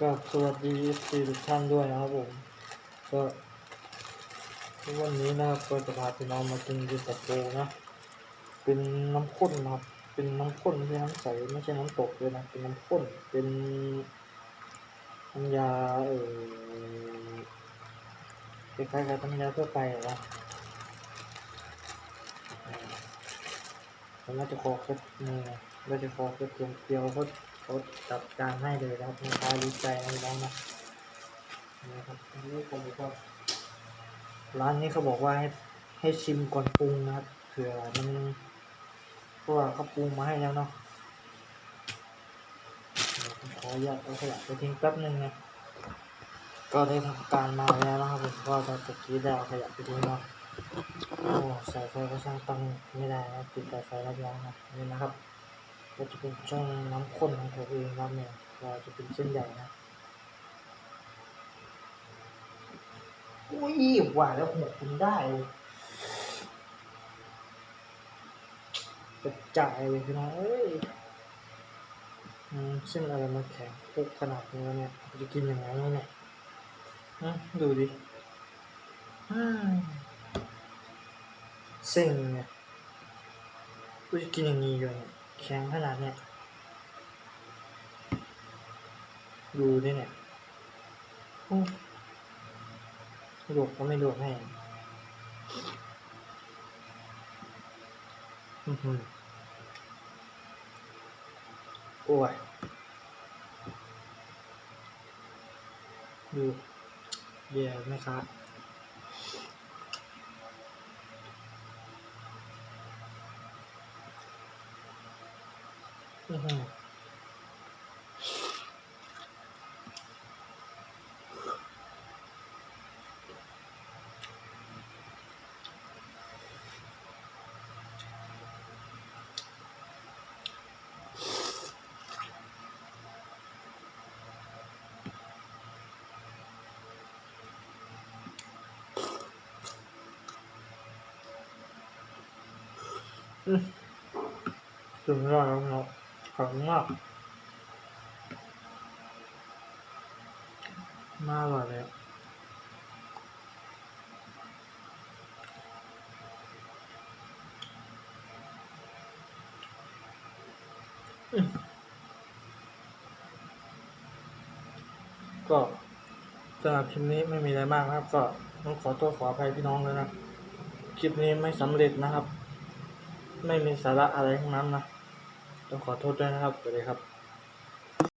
ก็สวัสดีสี่ทุกท่านด้วยนะครับผมก็วันนี้นะครับก็จะพาพี่น้องมากินยูตะโปนะเป็นน้ำข้นนะครับเป็นน้ำข้นไม่ใช่น้ำใสไม่ใช่น้ำตกเลยนะเป็นน้ำข้นเป็นน้ำยาเออคล้ายๆกับน้ำยาทั่วไปนะเออผมว่าจะขอแค่มือเราจะขอแค่เพียงเดียวเขาเขาจัดการให้เลยนะครับลูกค้าดีใจนะน้องนะนะครับนี่ผมก็ร้านนี้เขาบอกว่าให้ให้ชิมก่อนปรุงนะครับเผื่อมันเพราะว่าเขาปรุงมาให้แล้วเนาะเดี๋ยวผมขออนุญาตเอาขยะไปทิ้งแป๊บนึงนะก็ได้ทำการมาแล้วนะครับผมก็ตอนตะกี้ได้เอาขยะไปทิ้งเนาะโอ้สายไฟก็ช่างตั้งไม่ได้นะติดสายไฟรับรองนะนี่นะครับ ก็จะเป็นช่องน้ำข้นของผมเองครับเนี่ยก็จะเป็นเส้นใหญ่นะอุ้ยหวานแล้วหกกินได้เลยกระจายเลยพี่น้องเอ้ยเส้นอะไรมาแข็งปุกขนาดนี้เนี่ยจะกินยังไงเนี่ยดูดิเส้นเนี่ยกูจะกินอย่างนี้อยู่เนี่ย แข็งขนาดเนี่ยดูดิเนี่ยโอ้ลวกก็ไม่ลวกให้อือหือโอ้ยดูเย่ไหมครับ อือหืออืม ถึงแล้วเนาะขอบคุณมากน่าอร่อยเลยก็สำหรับคลิปนี้ไม่มีอะไรมากนะครับ ก็ต้องขอโทษขออภัยพี่น้องเลยนะ คลิปนี้ไม่สำเร็จนะครับ ไม่มีสาระอะไรทั้งนั้นนะ ต้องขอโทษด้วยนะครับสวัสดีครับ